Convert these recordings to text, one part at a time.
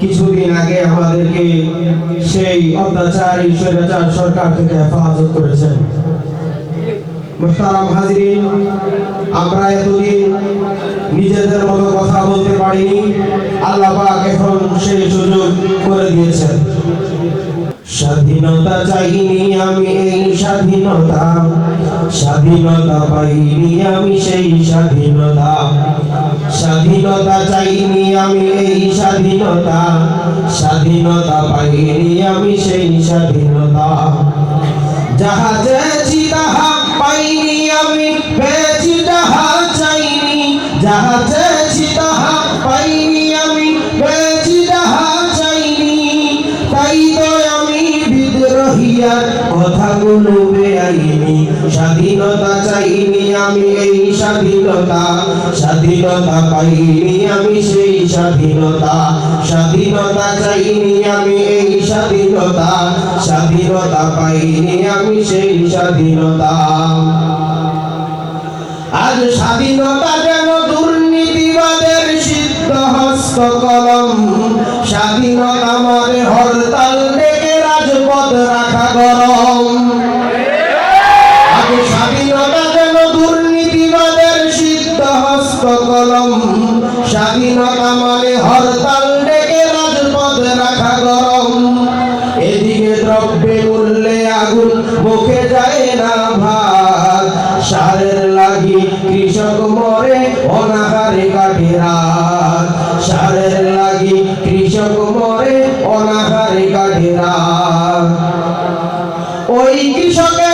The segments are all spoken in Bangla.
কিছুদিন সরকার থেকে করেছেন। আমরা এতদিন নিজেদের মতো কথা বলতে পারিনি। আল্লাহ এখন সেই সুযোগ করে দিয়েছেন। স্বাধীনতা চাইনি আমি এই স্বাধীনতা। স্বাধীনতা পাইনি আমি সেই স্বাধীনতা। স্বাধীনতা চাইনি আমি এই স্বাধীনতা। স্বাধীনতা পাইনি আমি সেই স্বাধীনতা। যাহা চেয়েছি তাহা কথাগুলো বেআইনি স্বাধীনতা চাইনি আমি এই স্বাধীনতা। স্বাধীনতা পাইনি আমি সেই স্বাধীনতা। স্বাধীনতা চাইনি আমি এই স্বাধীনতা। স্বাধীনতা পাইনি আমি সেই স্বাধীনতা। আজ স্বাধীনতা যেন দুর্নীতিবাদের সিদ্ধ হস্ত কলম। স্বাধীনতা মানে হরতাল ডেকে রাজপথ রাখা গরম। কলম স্বাধীনতা মানে হরতাল ডেকে রাজপথ রাখা গরম। এদিকে দ্রব্যে আগুন মুখে যায় না ভাত। সারের লাগি কৃষক মরে, অনাহারে কাটে রাত। সারের লাগি কৃষক মরে, অনাহারে কাটে রাত। ওই কৃষকের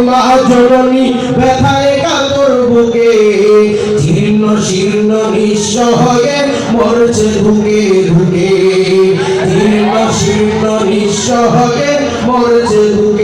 মা জননী ব্যথায় কাতর বুকে জীর্ণ শীর্ণ নিঃস্ব হয়ে মরছে ধুকে ধুকে জীর্ণ শীর্ণ নিঃস্ব হয়ে মরছে ধুকে